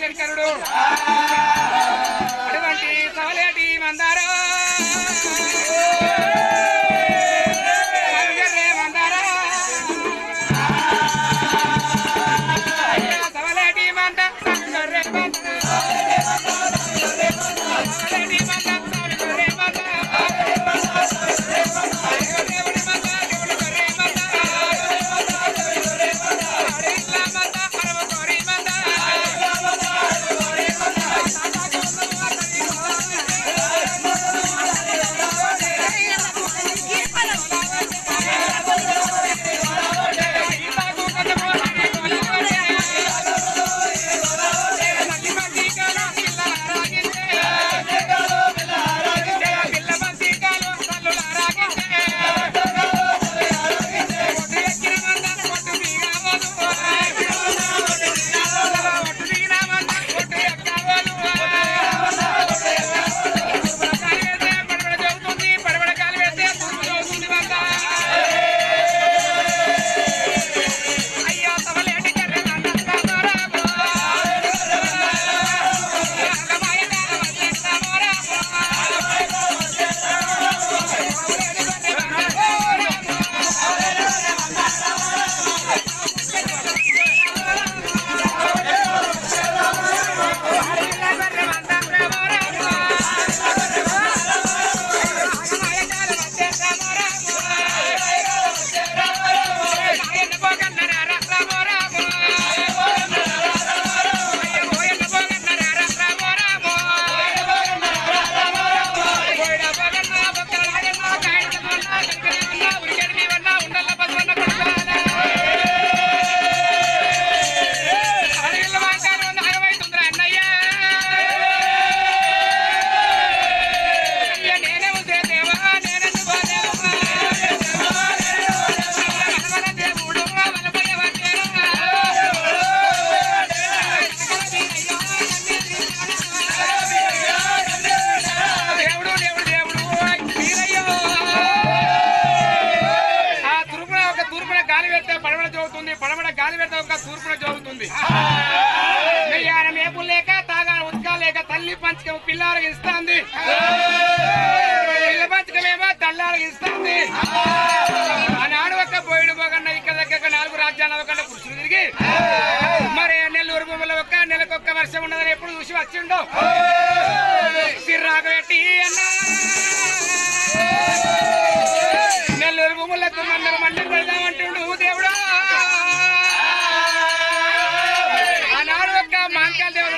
శంకరుడు అటువంటి సవలేటి మందారా.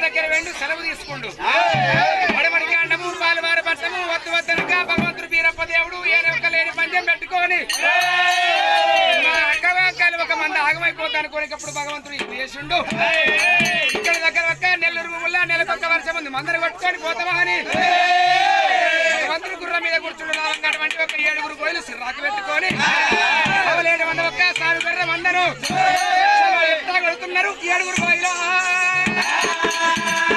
దగ్గర వెండు సెలవు తీసుకుండు. మడమడి కాండము పాలువారు పట్టము వద్దు వద్దనక భగవంతుడు వీరప్ప దేవుడు ఏనొక్క లేని పంజం పెట్టుకొని మా అక్క వాక్యాలు ఒక మంది ఆగమైపోతాను కోరికప్పుడు భగవంతుడు ఇది చేసిండు ఇక్కడ దగ్గర ఒక్క నెల్లూరు భూముల్లో నెలకొక్క వర్షం ఉంది. మందరు కొట్టుకొని పోతామా అని. భగవంతుడు గుర్రం మీద కూర్చుండు అటువంటి ఒక ఏడుగురు కోయిలు సిర్రాకు పెట్టుకొని. అవలేడు మంది ఒక్క సారు గుర్ర ఎట్లా కొడుతున్నారు? ఏడుగురు కోయిలు అయ్యో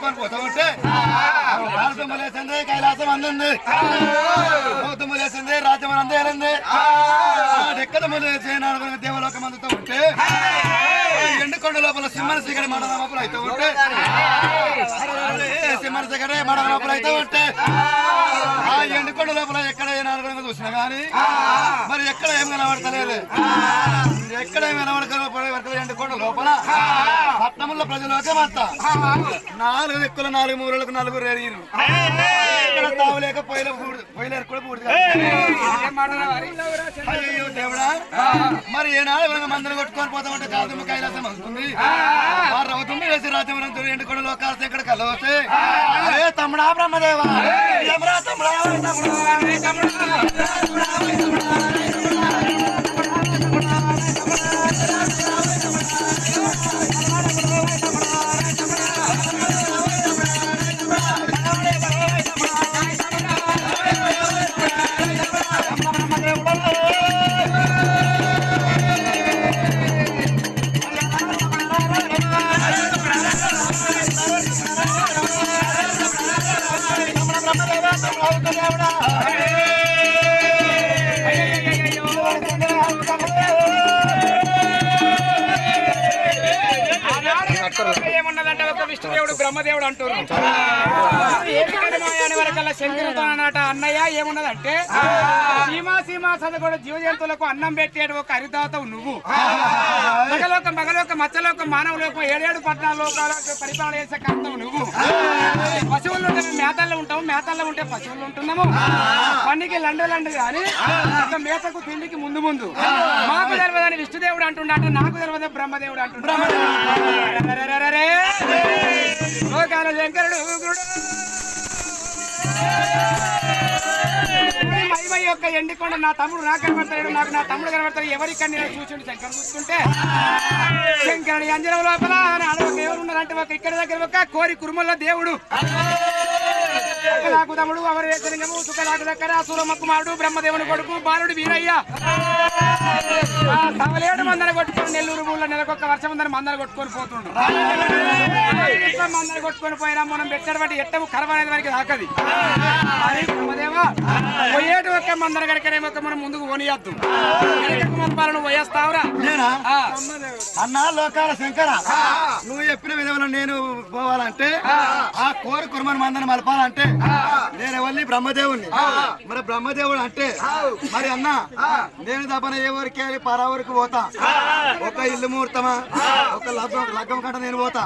పట్టుకొని మందలు కొట్టుకొని పోతా ఉంటే? తుమ్ము లేసింది కైలాసం అందింది. తుమ్ము లేసింది రాజ్యం అందేరింది ఎక్కడ ముందు ఏనాడు గురంగా దేవలోక మందుతో ఉంటే? ఎండుకొండ లోపల సింహన సిగడి మండల లోపల అయితే ఉంటే? సింహన సిగడి మండల లోపల అయితే ఉంటే? ఆ ఎండుకొండ లోపల ఎక్కడ ఏ నాలుగు చూసినా గానీ మరి ఎక్కడ ఏం కనబడతలేదు? ఎక్కడ ఏం కనబడకపోతే లోపల. పట్నముల ప్రజలోకం అంతా నాలుగు దిక్కుల నాలుగు మూలలకు నలుగురు ఎరిగిరు ఇక్కడ తావులేక పొయ్యిల పొయ్యిలేరు కూడా పూర్తి అయ్యో దేవుడా. మరి ఏనాడు మందులు కొట్టుకొని పోతామంటే కాదు కైలాసం అవుతుంది. వారు అవుతుంది వేసి రాజ్యం ఎండుకొని లోకాలు ఇక్కడ కలవస్తే. అరే తమ్ముడా బ్రహ్మదేవా. తమ్ముడా తమ్ముడా? తమ్ముడా తమ్ముడా? ఏమున్నదంటే ఒక విష్ణుదేవుడు బ్రహ్మదేవుడు వరకల్లా శంకరుతో అన్నట అన్నయ్య ఏమున్నదంటే సీమా సీమా చదువుకోడు జీవ జంతువులకు అన్నం పెట్టేడు ఒక హరిదాతవు నువ్వు. మగలోకం మగలోకం మచ్చలోకం మానవలోకం ఏడేడు పద్నాలుగు లోకాలకు పరిపాలన చేసే కర్తవు నువ్వు. పశువులు ఉంటే మేతల్లో ఉంటాము మేతల్లో ఉంటే పశువులు ఉంటున్నాము. పన్నికి లండు లండు కానీ ఒక మేతకు తిండికి ముందు ముందు. మాకు తెలియదని విష్ణుదేవుడు అంటుండట నాకు తెలియదు బ్రహ్మదేవుడు అరెరెరెరెరె. లోకాల శంకరుడు మహిమ యొక్క ఎండికొండ నా తమ్ముడు నాకు కనబడతాడు నాకు నా తమ్ముడు కనబడతాడు ఎవరికన్నా నేను చూసిండు శంకర్ చూస్తుంటే శంకరుని అంజనం లోపల నాడు ఒక ఎవరు ఉన్నారంటే ఒక ఇక్కడ దగ్గర ఒక కోరి కురుమల్ల దేవుడు. నాకు తమ్ముడు అవరు వేసలింగము సుఖలాకు దగ్గర సూరమ్మ కుమారుడు బ్రహ్మదేవుని కొడుకు బాలుడు వీరయ్య. సవలేడు మందర కొట్టుకొని నెల్లూరు ఊళ్ళో నెలకొక్క వర్షం ఉందని మందర కొట్టుకొని ఇట్లా మందర కొట్టుకొని పోయినా మనం పెట్టడం బట్టి ఎట్టము కరవ అనేది మనకి దాకది అది బ్రహ్మదేవా పోయేటి ఒక్క మందర గడికనేమో మనం ముందుకు పోనీయద్దు. పంపాలను పోయేస్తావురా. అన్నా లోకాల శంకర నువ్వు చెప్పిన విధంగా నేను పోవాలంటే ఆ కోరి కుర్మని మందని మలపాలంటే నేను ఎవరిని బ్రహ్మదేవుని మరి బ్రహ్మదేవుడు అంటే మరి అన్న నేను తప్పన ఏ ఊరికి వెళ్ళి పరా ఊరికి పోతా. ఒక ఇల్లు ముహూర్తమా ఒక లగ్గం లగ్గం కంట నేను పోతా.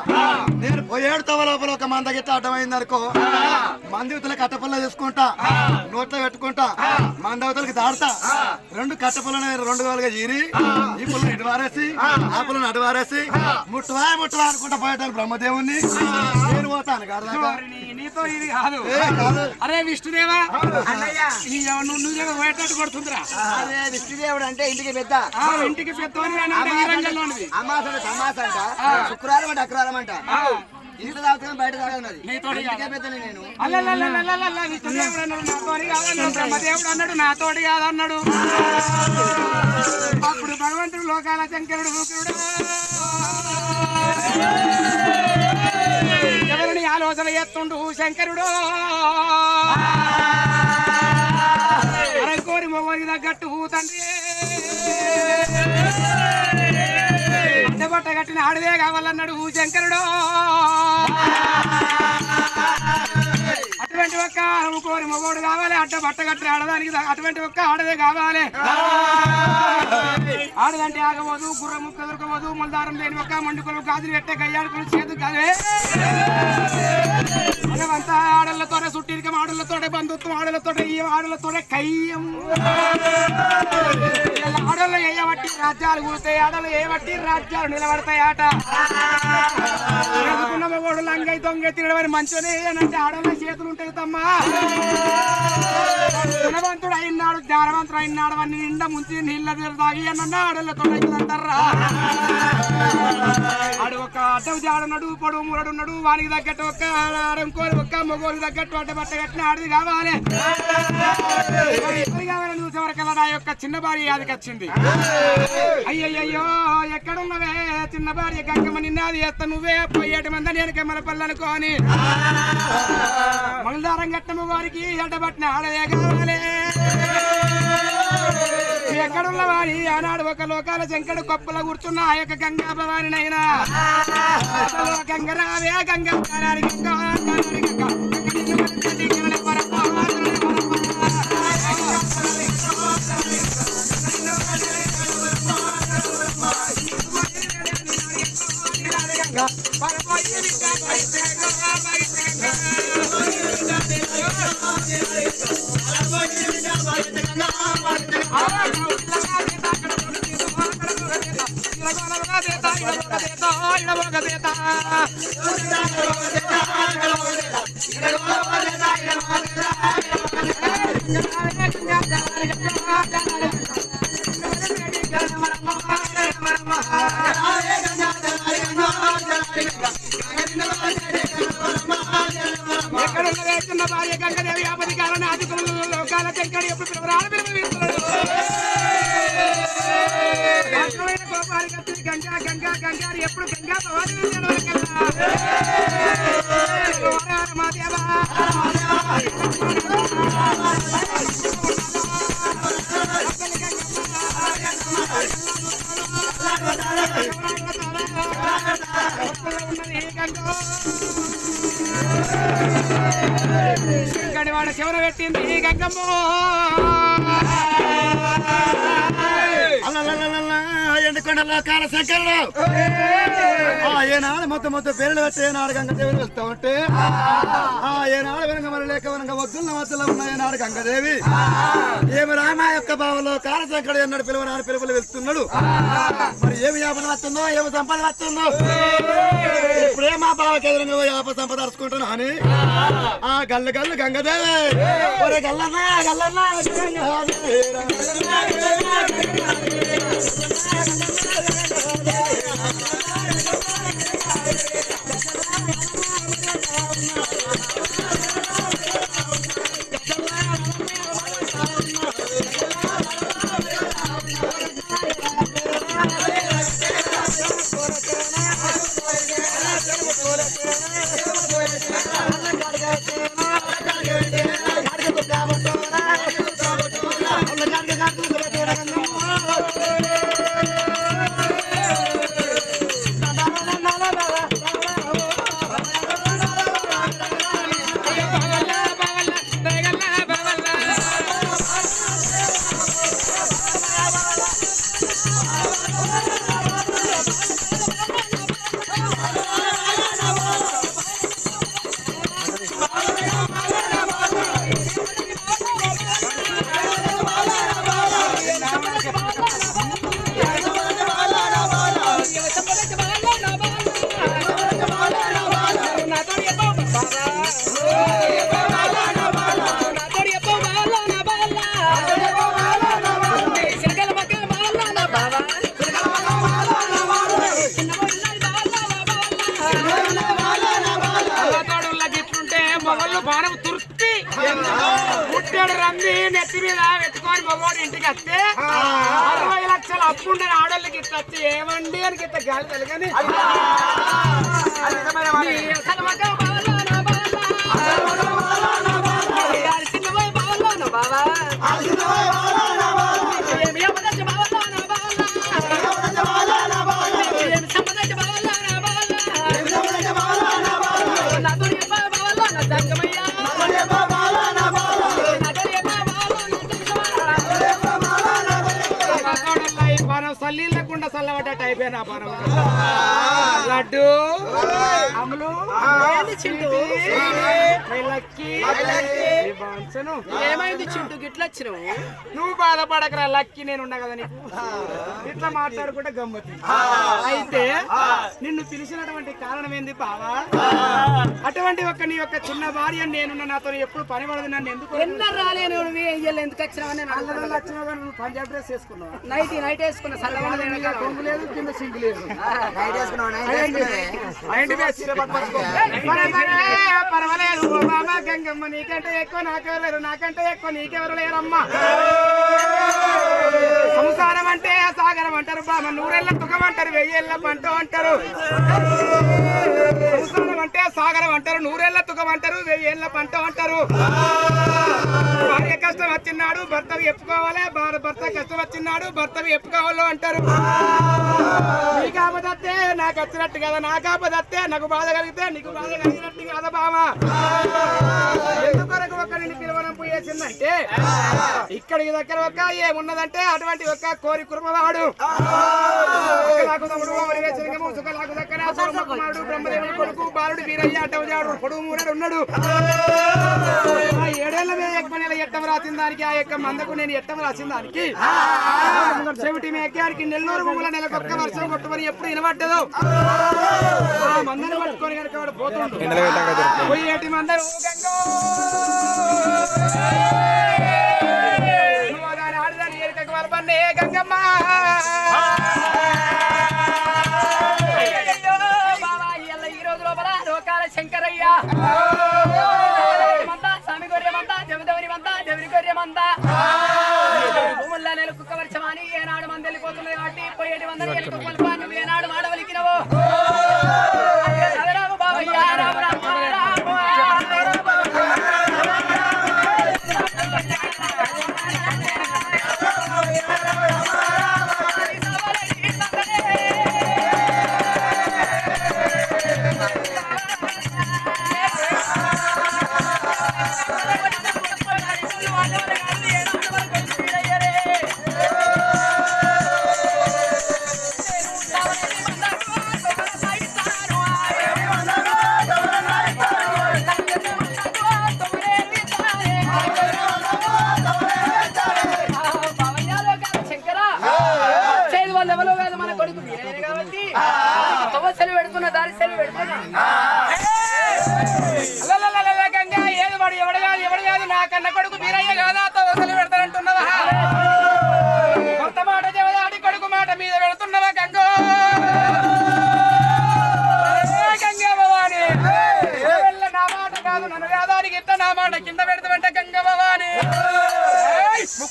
నేను పోయేడు తవ లోపల ఒక మంద గిట్ట అడ్డమైంది అనుకో. మంది ఉతల కట్టపల్ల తీసుకుంటా నోట్లో పెట్టుకుంటా. మంద అవతలకి దాడతా. రెండు కట్టపల్లని రెండు వేలుగా చీరి ఈ పుల్లని ఇటు వారేసి ఆ. పుల్లని అటు వారేసి ముట్టువా ముట్టువా అనుకుంటా పోయేటాను బ్రహ్మదేవుని నేను పోతాను కాదు నీతో ఇది కాదు. అరే విష్ణుదేవా. ఈ నువ్వు పోయేటట్టు కొడుతుందిరా. అదే విష్ణుదేవుడు అంటే ఇంటికి పెద్ద. ఇంటికి అమాస సమాస అంట శుక్రవారం అంటే అక్రవారం అంట ఇంట్లో బయట ఇంటికే నేను. నాతోటి కాదన్నాడు బ్రహ్మదేవుడు అన్నాడు నాతోటి కాదన్నాడు అప్పుడు భగవంతుడు లోకాల శంకరుడు ఆలోచన ఎత్తుండు శంకరుడు. అరకోరి మొగోరికి తగ్గట్టు తండ్రి. అడ్డబట్ట కట్టిన ఆడదే కావాలన్నాడు శంకరుడు. అటువంటి ఒక్క కోరి మొగోడు కావాలి అడ్డ బట్ట కట్టి ఆడదానికి అటువంటి ఒక్క ఆడదే కావాలి. ఆడదంటే ఆగవదు గుర్ర ముక్క దొరకవదు మొలదారం లేని ఒక్క మండుకలు గాజులు పెట్టే గయ్యాడుకులు చేదు కాదే. మనమంతా ఆడలతోనే సుట్టిరికం ఆడలతోనే బంధుత్వం ఆడలతోనే ఈ ఆడలతోనే కయ్యం. ఆడలు ఏయబట్టి రాజ్యాలు కూతాయి ఆడలు ఏబట్టి రాజ్యాలు నిలబడతాయి ఆట. ఎదుకున్న మగోడు లంగై దొంగ తిరగడమని మంచోనే అంటే ఆడల చేతులు ఉంటాయి తమ్మా. గుణవంతుడు అయినాడు జ్ఞానవంతుడు అయినాడు అన్ని నిండా ముంచి నీళ్ళ నీళ్ళు తాగి అన్న ఆడలతో అంటారా? ఆడు ఒక అడ్డవు జాడన్నాడు పొడుగు మూరడున్నాడు వానికి తగ్గట్టు ఒక ఆడంకో ఆడంకోరు ఒక్క మగోరికి తగ్గట్టు అడ్డ బట్ట కట్టిన ఆడిది కావాలి. చిన్న భార్య యాదికి వచ్చింది. అయ్యయ్యో ఎక్కడున్నవే? చిన్న భార్య గంగమ్మ నిన్నాది చేస్తా. నువ్వే పోయేటి మంది నేను కెమ్మల పల్లనుకోని మంగళదారం గట్టము వారికి ఎడ్డబట్టిన ఆడదే కావాలి. ఎక్కడున్న వారి ఆనాడు ఒక లోకాల శంకడు కొప్పల కూర్చున్న. ఆ యొక్క గంగా భవాని నైనా గంగరావే గంగా గంగా లోకాల చెంకడి కోపానికి గంగా గంగా గంగారు ఎప్పుడు గంగా భవాని పెట్టింది? ఈ శంకరుడు ఆ ఏనాడు మొత్తం మొత్తం పేర్లు పెట్టి ఏనాడు గంగదేవిని వెళ్తా ఉంటే ఏనాడు వెనక మరి లేక వెనక వద్దుల మధ్యలో ఉన్న ఏనాడు గంగదేవి. ఏమి రామ యొక్క బావలో కాలశంకరుడు ఎన్నడు పిలువనాడు పిలుపులు వెళ్తున్నాడు. మరి ఏమి యాపన వస్తుందో ఏమి సంపద వస్తుందో? ఇప్పుడే మా బావకి ఎదురుగా యాప సంపద అరుచుకుంటున్నా అని. ఆ గల్లు గల్లు గంగదేవి. ఒరే గల్లన్నా గల్లన్నా. Thank you. పుట్టాడు రమ్మి నెత్తి మీద ఇంటికి వస్తే అరవై లక్షల అప్పు ఉండే ఆడోళ్ళకి ఇట్లా వచ్చి ఏమండి అని గిట్ట గాలి తలగని అసలు అయిపోయిన ఆ పానం. లడ్డు అమలు. ఏమైంది చింటూ? గిట్ల వచ్చినావు? నువ్వు బాధపడకరా లక్కీ నేను ఉన్నా కదా నీకు. ఇట్లా మాట్లాడుకుంటే గమ్మతి అయితే నిన్ను పిలిచినటువంటి కారణం ఏంది బావా? అటువంటి ఒక నీ యొక్క చిన్న భార్య నేనున్న నాతో ఎప్పుడు పని పడదు నన్ను ఎందుకు రాలేను ఎందుకు వచ్చినావు నేను అందరూ వచ్చినా కానీ నువ్వు పంజాబ్ డ్రెస్ వేసుకున్నావు? నైట్ నైట్ వేసుకున్న సల్లగా కొంగు లేదు పర్వాలేదు బాబా గంగమ్మ నీకంటే ఎక్కువ నాకెవరు లేరు. నాకంటే ఎక్కువ నీకెవరు లేరమ్మా. సంసారం అంటే సాగరం అంటారు బాబా. నూరెళ్ళ తుకం అంటారు వెయ్యేళ్ళ పంట అంటారు. సంసారం అంటే సాగరం అంటారు నూరెళ్ళ తుకం అంటారు వెయ్యేళ్ళ పంట అంటారు. భార్య కష్టం వచ్చినాడు భర్తవి ఎప్పుకోవాలి? భర్త కష్టం వచ్చినాడు భర్తవి ఎప్పుకోవాలో అంటారు. నీకు ఆపదత్తే నాకు వచ్చినట్టు కదా నాకు ఆపదత్తే నాకు బాధ కలిగితే నీకు బాధ కలిగినట్టు కదా బామా ఎందుకొరకు ఒకరిని పిలవనంపు ఇక్కడికి దగ్గర ఒక ఏమున్నదంటే అటువంటి ఒక కోరి కురుమవాడు. కొడుకు బాలుడు వీరయ్య అడ్డవజాడు పొడుగు మూడడు ఉన్నాడు. ఆ ఏడేళ్ళ మీద ఎక్కువ నెల ఎట్టం రాసిన దానికి ఆ యొక్క మందకు నేను ఎట్టం రాసిన దానికి. చెవిటి మేకానికి నెల్లూరు భూముల నెలకొక్క వర్షం కొట్టుమని ఎప్పుడు వినబడ్డదో. ఆ మందని పట్టుకొని కనుక వాడు పోతుండు. పోయేటి మందరు గంగమ్మ! కుక్క వర్షమాని ఏనాడు మంది వెళ్ళిపోతున్నది కాబట్టి పోయేటి మందని ఎలుక కొలుపా, నువ్వు ఏనాడు మాడవలికినవో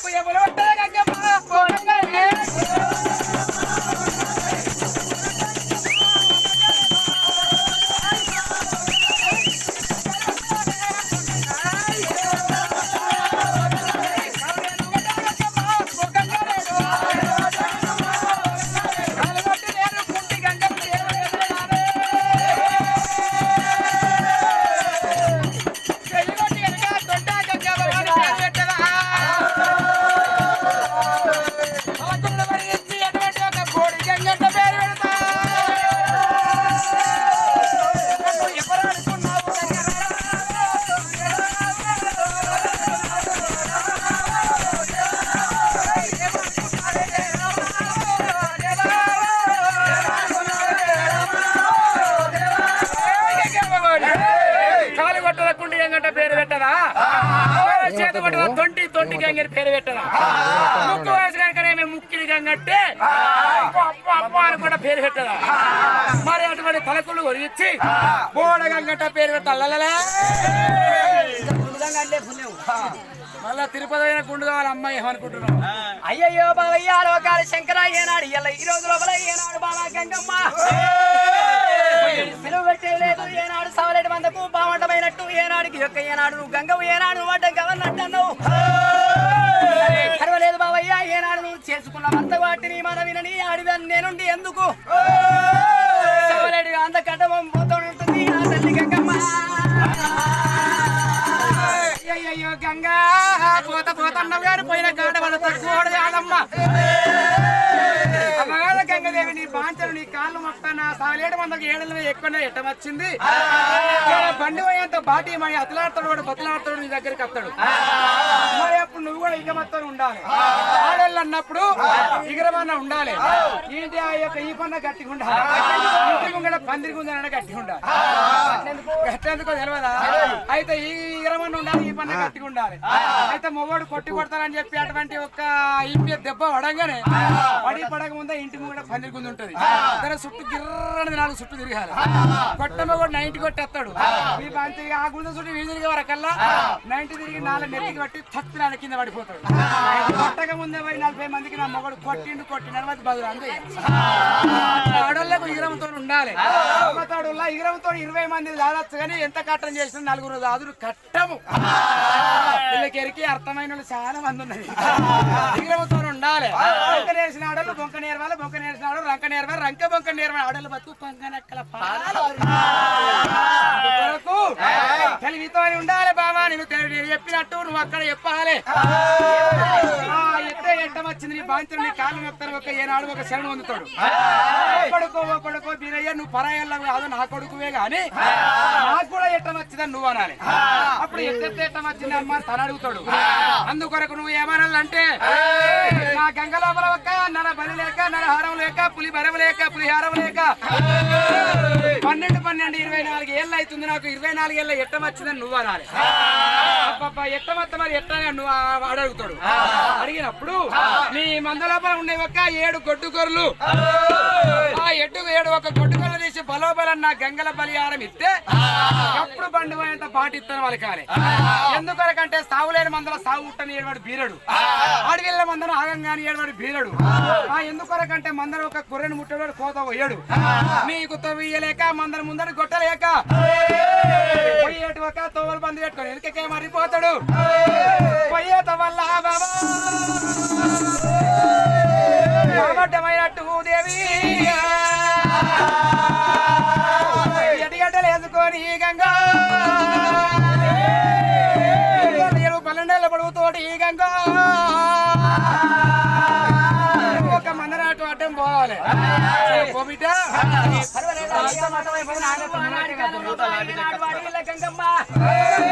pues ya por గంగని పేరు పెట్టదా ముక్కు వయసు కనుకనే మేము ముక్కిడి గంగట్టే అప్ప అప్ప అని కూడా పేరు పెట్టదా మరి అటువంటి తలకులు ఒరిగిచ్చి బోడ గంగంట పేరు పెట్టాలలే మళ్ళా తిరుపతి అయిన గుండు కావాలి అమ్మాయి ఏమనుకుంటున్నావు? అయ్యయ్యో బావయ్య లోకాల శంకర ఏనాడు ఇయ్యాల ఈ రోజు లోపల ఏనాడు బాబా గంగమ్మ. సెలవు పెట్టలేదు ఏనాడు సవలేటి మందకు బావంటమైనట్టు ఏనాడికి యొక్క ఏనాడు నువ్వు గంగవు ఏనాడు నువ్వు అడ్డం గవర్నట్టు అన్నావు పర్వాలేదు బావయ్య ఏనాడు నువ్వు చేసుకున్న మంద వాటిని మన వినని ఆడిదాన్ని నేనుండి ఎందుకు? అంత కటమం పోతూ ఉంటుంది ఆ తల్లి గంగమ్మ. అయ్యో గంగా పోత పోతన్నావు గారు పోయిన గాడ వల్ల తక్కువ ఆడమ్మ. గంగదేవి నీ బాంచలు నీ కాళ్ళు మొత్తం నా సాలేడు వందకి ఏడుల ఎక్కువ ఎట్టం వచ్చింది? బండి పోయేంత బాటి మరి అతలాడతాడు వాడు బతలాడతాడు నీ దగ్గరికి వస్తాడు. మరి అప్పుడు నువ్వు కూడా ఇక మొత్తం ఉండాలి. ఆడళ్ళు అన్నప్పుడు ఇగరమన్న ఉండాలి. ఏంటి ఆ యొక్క ఈ పన్న గట్టిగా ఉండాలి ఇంటి ముంగడ పందిరి గుంజన గట్టిగా ఉండాలి గట్టెందుకో తెలియదా అయితే ఈ ఇగరమన్న ఉండాలి ఈ పన్న గట్టిగా ఉండాలి. అయితే మొగోడు కొట్టి కొడతానని చెప్పి అటువంటి ఒక ఇంటి దెబ్బ పడంగానే పడి పడక ముందే ఇంటి ముంగడ పందిరి గుంజ ఉంటది. దాని చుట్టూ గిర్రని నాలుగు చుట్టూ తిరగాలి. కొట్టమ కూడా నైన్టీ కొట్టేస్తాడు. ఈ పంచి ఆ గుంజ చుట్టూ వీధి తిరిగే వరకల్లా నైన్టీ తిరిగి నాలుగు నెత్తికి పట్టి తప్పిన కింద పడిపోతాడు. కొట్టక ముందే పోయి నలభై మందికి నా మొగడు కొట్టిండు కొట్టిన తర్వాత బదులు అందు. ఆడోళ్ళకు ఇగరంతో ఉండాలి. అమ్మతోడులా ఇగరంతో ఇరవై మంది దాదచ్చు కానీ ఎంత కట్టం చేసిన నలుగురు దాదులు కట్టము. వీళ్ళకి అర్థమైన వాళ్ళు చాలా మంది ఉన్నారు ఇగరంతో ఉండాలి బొంక నేర్చిన ఆడోళ్ళు బొంక నేర్వాలి బొంక నేర్చిన ఆడోళ్ళు రంక నేర్వాలి రంక బొంక నేర్వాలి ఆడోళ్ళు బతుకు పంగనక్కల పాలు కొరకు తెలివితో ఉండాలి బాబా నేను చెప్పినట్టు నువ్వు అక్కడ చెప్పాలి. ఆ, ఎట్టే వచ్చింది నీ బాంతులు నీ కాళ్ళు మొత్తం ఒక ఏనాడు ఒక శరణు పొందుతాడు కొడుకో ఓ కొడుకో బీరయ్య నువ్వు పరాయల్లో కాదు నా కొడుకువే గాని నాకు కూడా ఎట్టం వచ్చిందని నువ్వు అనాలి. అప్పుడు ఎట్టెత్తే ఎట్టం వచ్చింది అమ్మ తన అడుగుతాడు. అందుకొరకు నువ్వు ఏమనాలంటే నా గంగ లోపల ఒక్క నర బలి లేక నర హారం లేక పులి బరవ లేక పులిహారం లేక. పన్నెండు పన్నెండు ఇరవై నాలుగు ఏళ్ళు అవుతుంది నాకు? ఇరవై నాలుగు ఏళ్ళ ఎట్టం వచ్చిందని నువ్వు అనాలి. అబ్బబ్బా, ఎట్ట మొత్తం మరి ఎట్ట నువ్వు అడుగుతాడు అడిగినప్పుడు నీ మంద లోపల ఉండే ఒక ఏడు గొడ్డు గొర్రెలు. ఆ. ఎడ్డు ఏడు ఒక గొడ్డు గొర్రెలు తీసి బలోబలం నా గంగల బలిహారం ఇస్తే ఎప్పుడు బండి పోయేంత పాటిస్తాను కాలే. ఎందుకొరకంటే సాగు లేని మందల సాగు ఉట్టని ఏడువాడు బీరడు. ఆడవిళ్ళ మందను ఆగంగాని ఏడువాడు బీరడు. ఆ. ఎందుకొరకంటే మందర ఒక గొర్రెను ముట్టేవాడు కోత పోయాడు. నీకు తవ్వియలేక మందర ముందర కొట్టలేక పోయేటి ఒక తోవలు బంద్ పెట్టుకొని వెనకకే మరిపోతాడు పోయేత వల్ల బాబా కాబట్టమైనట్టు దేవి ఎడిగడ్డలు వేసుకొని గంగా నేను పన్నెండేళ్ళ పొడుగుతోటి గంగా అడ్డం పోవాలి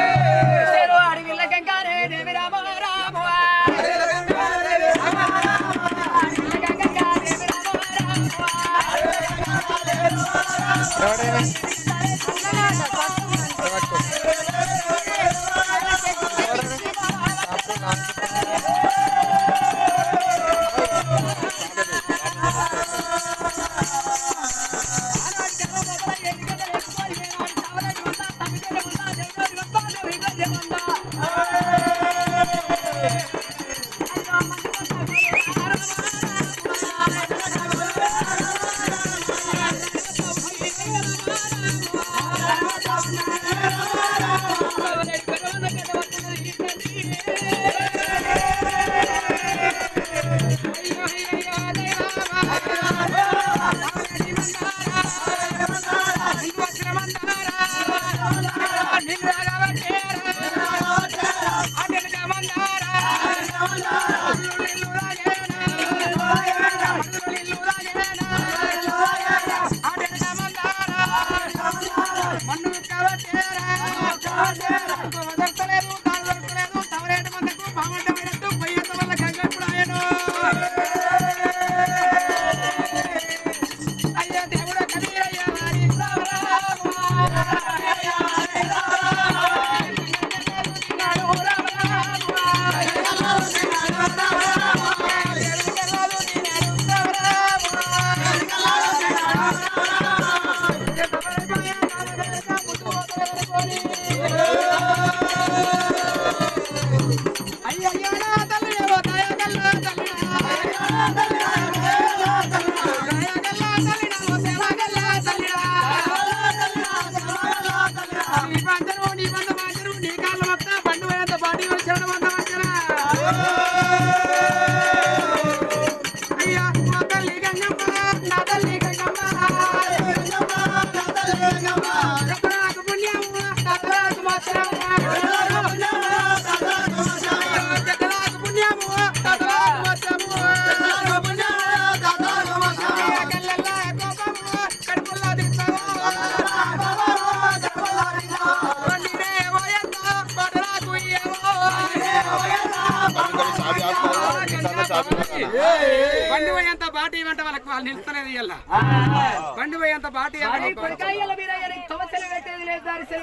వాళ్ళకి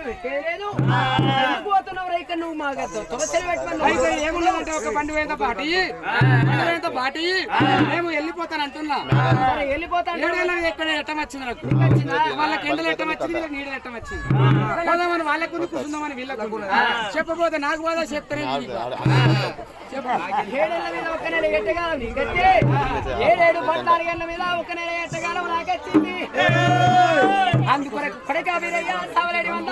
వాళ్ళు పోతున్నావు నువ్వు మాగద్దు తొల సెలవు పెట్టమని ఏమున్నదంటే ఒక బండి వేద పాటి. మేము వెళ్ళిపోతాను అంటున్నా. వెళ్ళిపోతాను. ఏడేళ్ళ ఎక్కడ ఎట్టం వచ్చింది నాకు? ఎట్టం వచ్చింది? వీళ్ళకి నీడలు ఎట్టం వచ్చింది? పోదామని వాళ్ళకు ఉంది కూర్చుందామని వీళ్ళకు చెప్పబోతే నాకు బాధ చెప్తానే ఏడేళ్ళ మీద ఒక నెల ఎట్టగాలం ఏడేడు పద్నాలుగు మీద ఒక నెల ఎట్టగాలం నాకొచ్చింది అందుకొరకు కొడక వీరయ్య సవలేడి మంద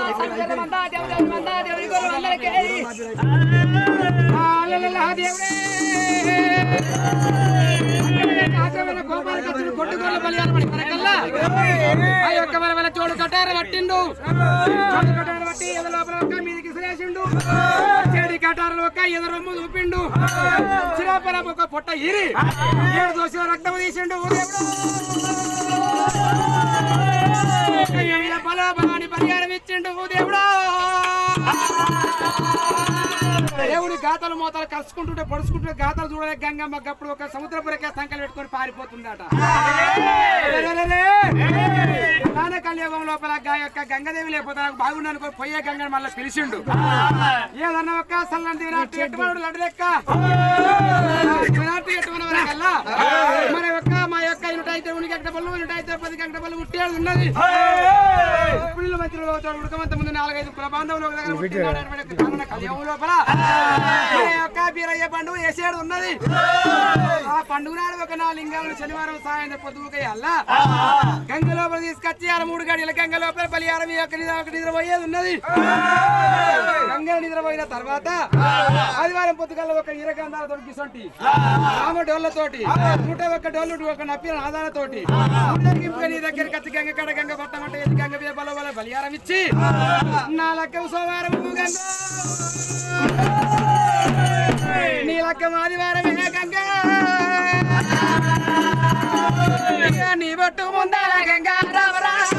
కొట్టుకోళ్ళ బలియాలు మనకల్లా. ఆ యొక్క మన చోడు కటార పట్టిండు చోడు కటార పట్టి ఎద లోపల మీదికి విసిరేసిండు చెడి కటారలు ఒక ఎద రొమ్ము చూపిండు చిరాపరం ఒక పొట్ట ఇరి ఏడు దోశ రక్తం తీసిండు ఓ దేవుడి గాతలు మోతలు కలుసుకుంటుంటే పొడుచుకుంటుంటే గాతలు చూడలే గంగమ్మ గప్పుడు ఒక సముద్రపురకే సంకలు పెట్టుకొని పారిపోతుందట. నాన్న లోపల యొక్క గంగదేవి లేకపోతే నాకు బాగుండు అనుకో పోయే గంగని మళ్ళీ పిలిచిండు. ఏదన్నా ఒక్క సల్లంది ఎట్టుమనుడు లడ్డు లెక్క? వరకల్లా మరి ఒక్క మా యొక్క ఇనుట అయితే ఉనికి గంట ఇనుట అయితే పది గంట బల్లు ఉట్టేది ఉన్నది. పుల్లు మంత్రులు అవుతాడు ఉడకమంత ముందు నాలుగైదు కుల బాంధవులు ఒక దగ్గర లోపల. మన యొక్క బీరయ్య పండుగ వేసేడు ఉన్నది. ఆ పండుగ నాడు ఒక నాలుగు లింగాలను శనివారం సాయంత్రం పొద్దుకయ్యాల గంగ లోపల తీసుకొచ్చి ఆరు మూడు గడియల గంగ లోపల బలియారం ఈ యొక్క నిద్ర- ఒక నిద్రపోయేది ఉన్నది. గంగ నిద్రపోయిన తర్వాత ఆదివారం పొద్దుగల ఒక ఈరగంధాలతో గిసొంటి రామ డోళ్ళతోటి నూట ఒక్క డోళ్ళు ఒక నప్పిన ఆధారతోటి నీ దగ్గర కచ్చి గంగ కడ గంగ పట్టమంటే గంగ బల బలియారం బలిహారం ఇచ్చి నా లెక్క సోమవారం గంగ. నీ లెక్క ఆదివారమే గంగ ఇక నీ బట్టు ముందర గంగ రామ రామ.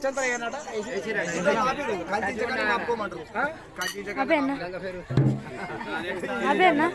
అచ్చంతరం ఏనాట అదేనా అదేనా